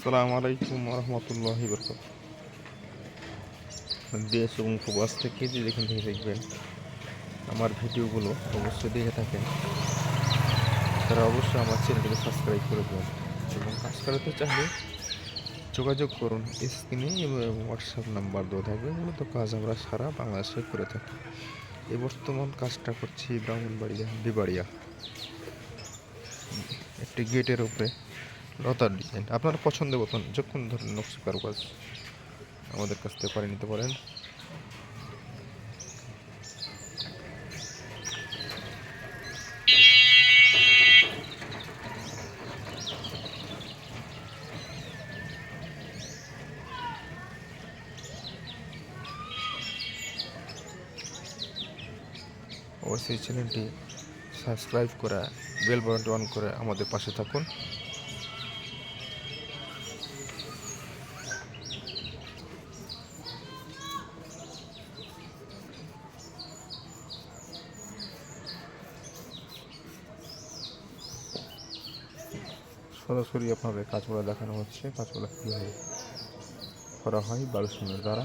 আসসালামু আলাইকুম রহমতুল্লাহি দেশ এবং প্রবাস থেকে যে যেখান থেকে দেখবেন আমার ভিডিওগুলো অবশ্যই দেখে থাকেন। তারা অবশ্যই আমার চ্যানেলটিকে সাবস্ক্রাইব করে দেবেন এবং কাজ করাতে চাইলে যোগাযোগ করুন স্ক্রিনে এবং হোয়াটসঅ্যাপ নাম্বার দেওয়া থাকবে। মূলত কাজ আমরা সারা বাংলাদেশে করে থাকি। এই বর্তমান কাজটা করছি ব্রাহ্মণবাড়িয়া বিবাড়িয়া একটি গেটের উপরে। লতার ডিজাইন। আপনার পছন্দের মতন যখন ধরেন নকশি কারুকাজ আমাদের কাছ থেকে করে নিতে পারেন। অবশ্যই চ্যানেলটি সাবস্ক্রাইব করে বেল বাটনটি অন করে আমাদের পাশে থাকুন। সরাসরি আপনাদের কাজগুলো দেখানো হচ্ছে। কাজগুলো কীভাবে করা হয় বালুসুনের দ্বারা।